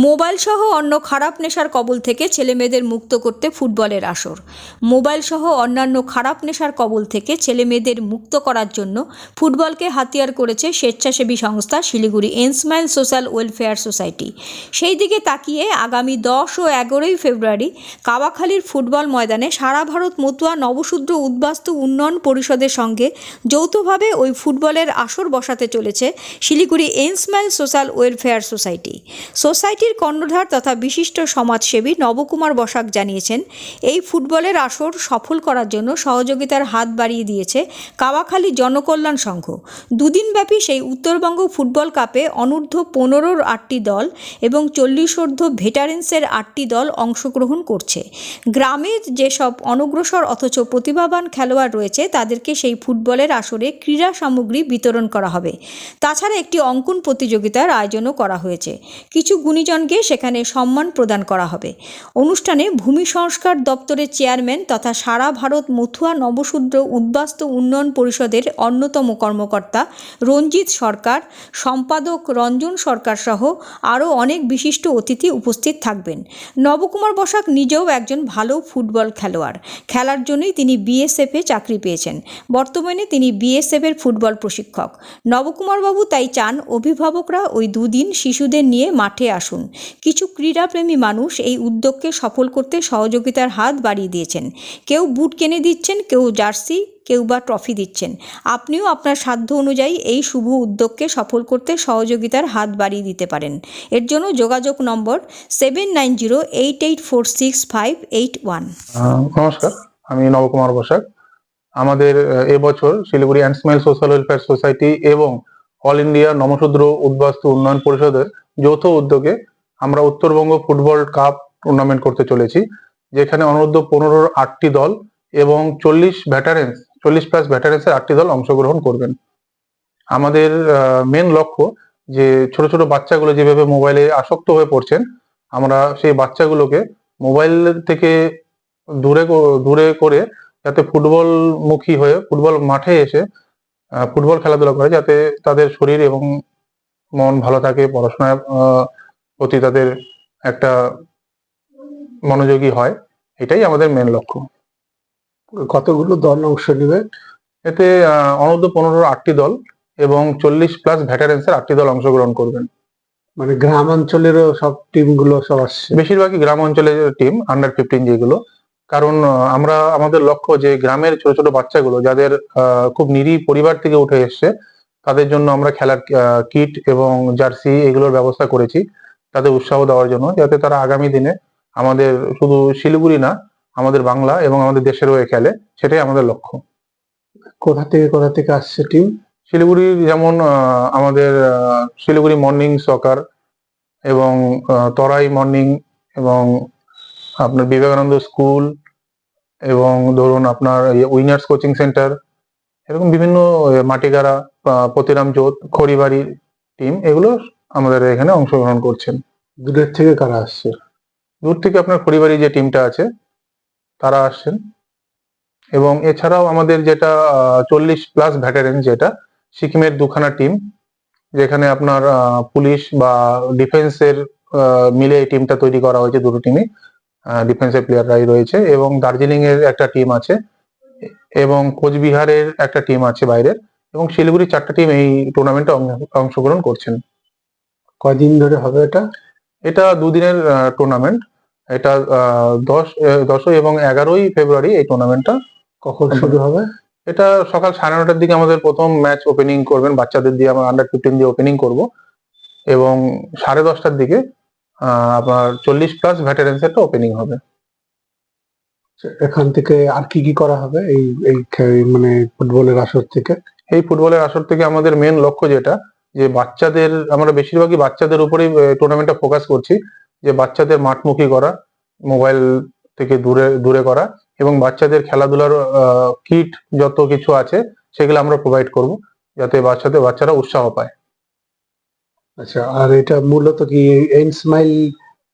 Mobile সহ অন্য খারাপ নেশার কবল থেকে ছেলেমেয়েদের মুক্ত করতে ফুটবলের আসর। মোবাইল সহ অন্যান্য খারাপ নেশার কবল থেকে ছেলেমেয়েদের মুক্ত করার জন্য ফুটবলকে হাতিয়ার করেছে স্বেচ্ছাসেবী সংস্থা Siliguri and smile social welfare society. সেই দিকে তাকিয়ে আগামী দশ ও এগারোই ফেব্রুয়ারি কাওয়াখালীর ফুটবল ময়দানে সারা ভারত মতুয়া নবশূদ্র উদ্বাস্তু উন্নয়ন পরিষদের সঙ্গে যৌথভাবে ওই ফুটবলের আসর বসাতে চলেছে Siliguri and smile social welfare society. Society সোসাইটির কর্ণধার তথা বিশিষ্ট সমাজসেবী নবকুমার বসাক জানিয়েছেন, এই ফুটবলের আসর সফল করার জন্য সহযোগিতার হাত বাড়িয়ে দিয়েছে কাওয়াখালী জনকল্যাণ সংঘ। দুদিনব্যাপী সেই উত্তরবঙ্গ ফুটবল কাপে অনূর্ধ্ব পনেরোর আটটি দল এবং চল্লিশোর্ধ্ব ভেটারেন্সের আটটি দল অংশগ্রহণ করছে। গ্রামের যেসব অনগ্রসর অথচ প্রতিভাবান খেলোয়াড় রয়েছে, তাদেরকে সেই ফুটবলের আসরে ক্রীড়া সামগ্রী বিতরণ করা হবে। তাছাড়া একটি অঙ্কন প্রতিযোগিতার আয়োজনও করা হয়েছে। কিছু গুণীজনকে সেখানে সম্মান প্রদান করা হবে। অনুষ্ঠানে ভূমি সংস্কার দপ্তরের চেয়ারম্যান তথা সারা ভারত মথুয়া নবশূদ্র উদ্বাস্তু উন্নয়ন পরিষদের অন্যতম কর্মকর্তা রঞ্জিত সরকার, সম্পাদক রঞ্জন সরকার সহ আরও অনেক বিশিষ্ট অতিথি উপস্থিত থাকবেন। নবকুমার বসাক নিজেও একজন ভালো ফুটবল খেলোয়াড়। খেলার জন্যই তিনি বিএসএফে চাকরি পেয়েছেন। বর্তমানে তিনি বিএসএফের ফুটবল প্রশিক্ষক। নবকুমারবাবু তাই চান অভিভাবকরা ওই দুদিন শিশুদের নিয়ে মাঠে আসুন। কিছু ক্রীড়াপ্রেমী মানুষ এই উদ্যোগকে সফল করতে সহযোগিতার হাত বাড়িয়ে দিয়েছেন। কেউ বুট কিনে দিচ্ছেন, কেউ জার্সি, কেউ বা ট্রফি দিচ্ছেন। আপনিও আপনার সাধ্য অনুযায়ী এই শুভ উদ্যোগকে সফল করতে সহযোগিতার হাত বাড়িয়ে দিতে পারেন। এর জন্য যোগাযোগ number seven nine zero eight eight four six five eight one. নমস্কার, আমি নবকুমার বসাক। আমাদের এবছর Siliguri and smile social welfare society এবং অল ইন্ডিয়া নমশূদ্র উদ্বাস্তু উন্নয়ন পরিষদের যৌথ উদ্যোগে আমরা উত্তরবঙ্গ ফুটবল কাপ টুর্নামেন্ট করতে চলেছি, যেখানে অনূর্ধ্ব পনেরোর আটটি দল এবং চল্লিশ ভ্যাটারেন্স চল্লিশ প্লাস ভ্যাটারেন্সের আটটি দল অংশগ্রহণ করবেন। আমাদের মেন লক্ষ্য যে ছোট ছোট বাচ্চাগুলো যেভাবে মোবাইলে আসক্ত হয়ে পড়ছেন, আমরা সেই বাচ্চাগুলোকে মোবাইল থেকে দূরে দূরে করে যাতে ফুটবল মুখী হয়ে, ফুটবল মাঠে এসে ফুটবল খেলাধুলা করে যাতে তাদের শরীর এবং মন ভালো থাকে পড়াশোনার প্রতি তাদের একটা মনোযোগী হয় এটাই আমাদের মেন লক্ষ্য। কতগুলো দল অংশ নেবে? এতে অনূর্ধ্ব পনেরো আটটি দল এবং চল্লিশ প্লাস ভ্যাটারেন্সের আটটি দল অংশগ্রহণ করবেন। মানে গ্রাম অঞ্চলেরও সব টিমগুলো সব আসছে। বেশিরভাগই গ্রাম অঞ্চলের টিম আন্ডার ফিফটিন যেগুলো কারণ আমরা আমাদের লক্ষ্য যে গ্রামের ছোট ছোট বাচ্চাগুলো যাদের খুব নিরীহ পরিবার থেকে উঠে এসছে তাদের জন্য আমরা খেলার কিট এবং জার্সি এগুলোর ব্যবস্থা করেছি তাদের উৎসাহ দেওয়ার জন্য যাতে তারা আগামী দিনে আমাদের শুধু শিলিগুড়ি না আমাদের বাংলা এবং আমাদের দেশের হয়ে খেলে সেটাই আমাদের লক্ষ্য। কোথা থেকে কোথা থেকে আসছে টিম শিলিগুড়ি যেমন আমাদের শিলিগুড়ি মর্নিং সকার এবং তরাই মর্নিং এবং আপনার বিবেকানন্দ স্কুল এবং ধরুন আপনার উইনার্স কোচিং সেন্টার এরকম বিভিন্ন মাটিগাড়া প্রতিরাম জোত খড়িবাড়ির টিম এগুলো আমাদের এখানে অংশগ্রহণ করছেন। দূরের থেকে কারা আসছে দূর থেকে আপনার খড়িবাড়ি যে টিমটা আছে তারা আসছেন। এবং এছাড়াও আমাদের যেটা চল্লিশ প্লাস ভ্যাটারেন যেটা সিকিমের দুখানা টিম যেখানে আপনার পুলিশ বা ডিফেন্সের মিলে এই টিমটা তৈরি করা হয়েছে দুটো টিমই। ডিফেন্সের প্লেয়াররাই রয়েছে এবং দার্জিলিং এর একটা টিম আছে এবং কোচবিহারের একটা টিম আছে বাইরের এবং শিলিগুড়ির চারটা টিম এই টুর্নামেন্টে অংশগ্রহণ করছেন। কদিন ধরে হবে এটা? এটা দুদিনের টুর্নামেন্ট এটা দশ দশই এবং এগারোই ফেব্রুয়ারি এই টুর্নামেন্টটা কখন শুরু হবে? এটা সকাল সাড়ে নটার দিকে আমাদের প্রথম ম্যাচ ওপেনিং করবেন। বাচ্চাদের দিয়ে আমরা আন্ডার ফিফটিন দিয়ে ওপেনিং করব। এবং সাড়ে দশটার দিকে আপনার চল্লিশ প্লাস ভ্যাটারেন্সেরটা ওপেনিং হবে। এখান থেকে আর কি কি করা হবে এই এই মানে ফুটবলের আসর থেকে? এই ফুটবলের আসর থেকে আমাদের মেন লক্ষ্য যেটা যে বাচ্চাদের আমরা বেশিরভাগই বাচ্চাদের উপরেই টুর্নামেন্টটা ফোকাস করছি যে বাচ্চাদের মাঠমুখী করা মোবাইল থেকে দূরে দূরে করা এবং বাচ্চাদের খেলাধুলার কিট যত কিছু আছে সেগুলো আমরা প্রোভাইড করব যাতে বাচ্চাদের বাচ্চারা উৎসাহ পায়। আচ্ছা আর এটা মূলত কি এন স্মাইল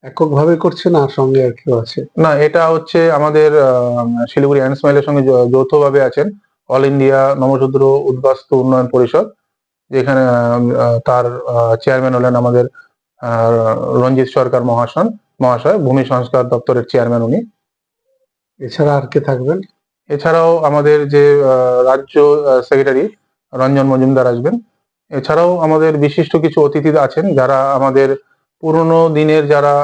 এককভাবে করছে না আর সঙ্গে আর কেউ আছে? না এটা হচ্ছে আমাদের আহ, শিলিগুড়ি অ্যান্ড স্মাইলের সঙ্গে যৌথভাবে আছেন অল ইন্ডিয়া নমশূদ্র উদ্বাস্তু উন্নয়ন পরিষদ যেখানে তার চেয়ারম্যান হলেন আমাদের রঞ্জিত সরকার মহাশন মহাশয় ভূমি সংস্কার দপ্তরের চেয়ারম্যান উনি। এছাড়া আর কে থাকবেন? এছাড়াও আমাদের যে রাজ্য সেক্রেটারি রঞ্জন মজুমদার আসবেন। এছাড়াও আমাদের বিশিষ্ট কিছু অতিথি আছেন যারা আমাদের পুরনো দিনের যারা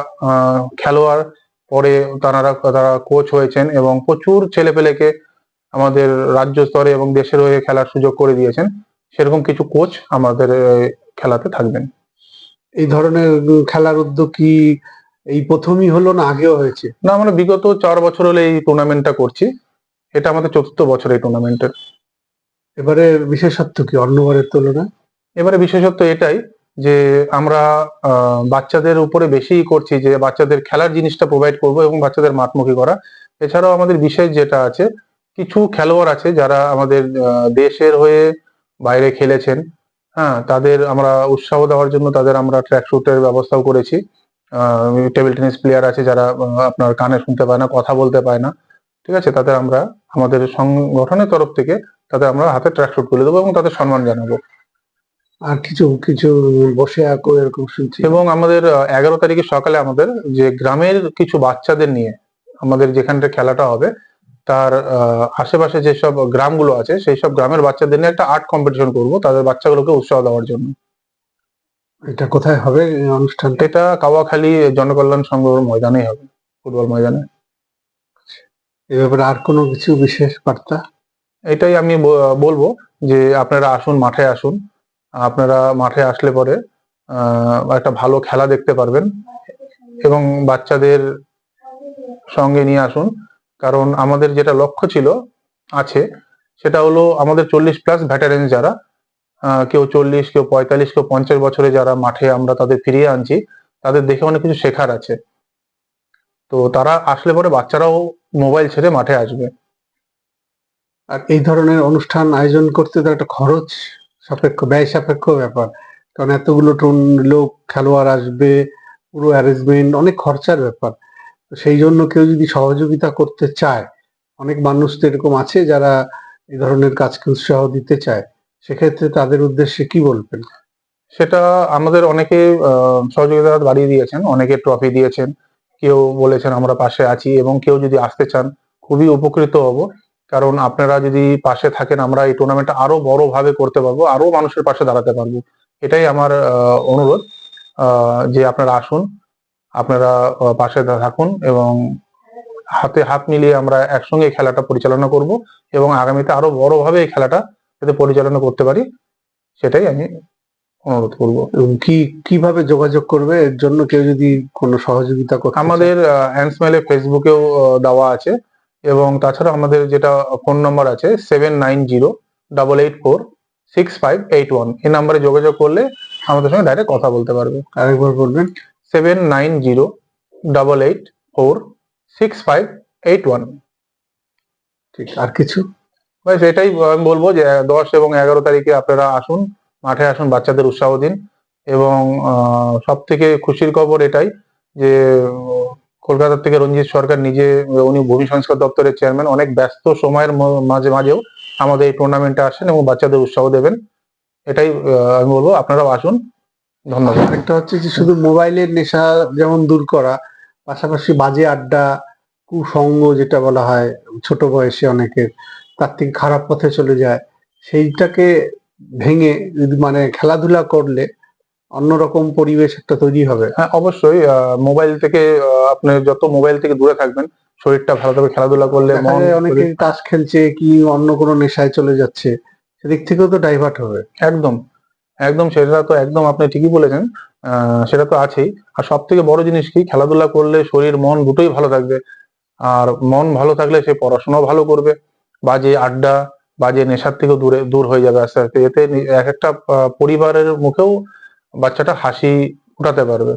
খেলোয়াড় পরে তারা তারা কোচ হয়েছেন এবং প্রচুর ছেলেপেলেকে আমাদের রাজ্য স্তরে এবং দেশের হয়ে খেলার সুযোগ করে দিয়েছেন। সেরকম কিছু কোচ আমাদের খেলাতে থাকবেন। এই ধরনের খেলার উদ্যোগ কি এই প্রথমই হলো না আগেও হয়েছে? না আমরা বিগত চার বছর হলে এই টুর্নামেন্টটা করছি। এটা আমাদের চতুর্থ বছর এই টুর্নামেন্টের এবারে বিশেষত্ব কি অন্যবারের তুলনায়? এবারে বিশেষত্ব এটাই যে আমরা বাচ্চাদের উপরে বেশি করছি যে বাচ্চাদের খেলার জিনিসটা প্রোভাইড করব এবং বাচ্চাদের মাঠমুখী করা। এছাড়াও আমাদের বিশেষ যেটা আছে, কিছু খেলোয়াড় আছে যারা আমাদের দেশের হয়ে বাইরে খেলেছেন। হ্যাঁ তাদের আমরা উৎসাহ দেওয়ার জন্য তাদের আমরা ট্র্যাক শুটের ব্যবস্থাও করেছি। টেবিল টেনিস প্লেয়ার আছে যারা আপনার কানে শুনতে পায় না, কথা বলতে পায় না। ঠিক আছে? তাদের আমরা, আমাদের সংগঠনের তরফ থেকে তাদের আমরা হাতে ট্র্যাক শুট তুলে দেবো এবং তাদের সম্মান জানাব। আর কিছু কিছু বসে আঁকো এরকম শুনছি। এবং আমাদের এগারো তারিখে সকালে আমাদের যে গ্রামের কিছু বাচ্চাদের নিয়ে আমাদের যেখানটা খেলাটা হবে তার আশেপাশে যেসব গ্রামগুলো আছে সেই সব গ্রামের বাচ্চাদের নিয়ে একটা আর্ট কম্পিটিশন করব তাদের বাচ্চাগুলোকে উৎসাহ দেওয়ার জন্য। এটা কোথায় হবে অনুষ্ঠান অনুষ্ঠানটা? এটা কাওয়াখালী জনকল্যাণ সংঘর ময়দানেই হবে ফুটবল ময়দানে। এ ব্যাপারে আর কোনো কিছু বিশেষ বার্তা? এটাই আমি বলব যে আপনারা আসুন মাঠে আসুন। আপনারা মাঠে আসলে পরে একটা ভালো খেলা দেখতে পারবেন এবং বাচ্চাদের সঙ্গে নিয়ে আসুন। কারণ আমাদের যেটা লক্ষ্য ছিল আছে, সেটা হলো আমাদের চল্লিশ প্লাস ভ্যাটারেন যারা কেউ চল্লিশ, কেউ পঁয়তাল্লিশ, কেউ পঞ্চাশ বছরে যারা মাঠে আমরা তাদের ফিরিয়ে আনছি, তাদের দেখে অনেক কিছু শেখার আছে। তো তারা আসলে পরে বাচ্চারাও মোবাইল ছেড়ে মাঠে আসবে। আর এই ধরনের অনুষ্ঠান আয়োজন করতে তো একটা খরচ সাপেক্ষ ব্যয় সাপেক্ষ ব্যাপার। কারণ এতগুলো টুন লোক, খেলোয়াড় আসবে, পুরো অ্যারেঞ্জমেন্ট অনেক খরচার ব্যাপার। তো সেই জন্য কেউ যদি সহযোগিতা করতে চায়, অনেক মানুষ তো এরকম আছে যারা এই ধরনের কাজকে উৎসাহ দিতে চায়। সেক্ষেত্রে তাদের উদ্দেশ্যে কি বলবেন? সেটা আমাদের অনেকে সহযোগিতা বাড়িয়ে দিয়েছেন, অনেকে ট্রফি দিয়েছেন। কেউ বলেছেন, আমরা পাশে আছি এবং কেউ যদি আসতে চান, খুবই উপকৃত হব। কারণ আপনারা যদি পাশে থাকেন আমরা এই টুর্নামেন্টটা আরও বড় ভাবে করতে পারব আরও মানুষের পাশে দাঁড়াতে পারব। এটাই আমার অনুরোধ যে আপনারা আসুন আপনারা পাশে থাকুন এবং হাতে হাত মিলিয়ে আমরা একসঙ্গে খেলাটা পরিচালনা করব এবং আগামীতে আরও বড় ভাবে এই খেলাটা যাতে পরিচালনা করতে পারি সেটাই আমি অনুরোধ করব। এবং কি কীভাবে যোগাযোগ করবে? এর জন্য কেউ যদি কোনো সহযোগিতা করতে? আমাদের হ্যান্ডসমেলে ফেসবুকেও দেওয়া আছে। এবং তাছাড়া আমাদের যেটা ফোন নম্বর আছে seven nine zero double eight four six five eight one এই নাম্বারে যোগাযোগ করলে আমাদের সঙ্গে ডাইরেক্ট কথা বলতে পারবে। আরেকবার বলবেন? Seven nine zero double eight four six five eight one ঠিক আর কিছু? ব্যাস এটাই আমি বলব যে দশ এবং এগারো তারিখে আপনারা আসুন মাঠে আসুন বাচ্চাদের উৎসাহ দিন। এবং সব থেকে খুশির খবর এটাই যে কলকাতা থেকে রঞ্জিত সরকার নিজে, উনি ভূমি সংস্কার দপ্তরের চেয়ারম্যান অনেক ব্যস্ত সময়ের মাঝে মাঝেও আমাদের এই টুর্নামেন্টে আসেন এবং বাচ্চাদের উৎসাহ দেবেন। এটাই আমি বলব, আপনারাও আসুন। ধন্যবাদ। একটা হচ্ছে যে শুধু মোবাইলের নেশা যেমন দূর করা, পাশাপাশি বাজে আড্ডা কুসঙ্গ যেটা বলা হয়, ছোট বয়সে অনেকের, তার থেকে খারাপ পথে চলে যায়, সেইটাকে ভেঙে যদি মানে খেলাধুলা করলে অন্যরকম পরিবেশ একটা তৈরি হবে। হ্যাঁ অবশ্যই মোবাইল থেকে আপনি যত মোবাইল থেকে দূরে থাকবেন শরীরটা ভালো থাকবে খেলাধুলা করলে অনেকে তাস খেলছে কি অন্য কোনো নেশায় চলে যাচ্ছে সেদিক থেকেও তো ডাইভার্ট হবে। একদম একদম সেটা তো একদম আপনি ঠিকই বলেছেন আহ, সেটা তো আছেই। আর সব থেকে বড় জিনিস কি খেলাধুলা করলে শরীর মন দুটোই ভালো থাকবে। আর মন ভালো থাকলে সে পড়াশোনাও ভালো করবে। বাজে আড্ডা বাজে নেশার থেকেও দূরে দূর হয়ে যাবে আস্তে আস্তে। এতে এক একটা পরিবারের মুখেও বাচ্চাটা হাসি ফোটাতে পারবে।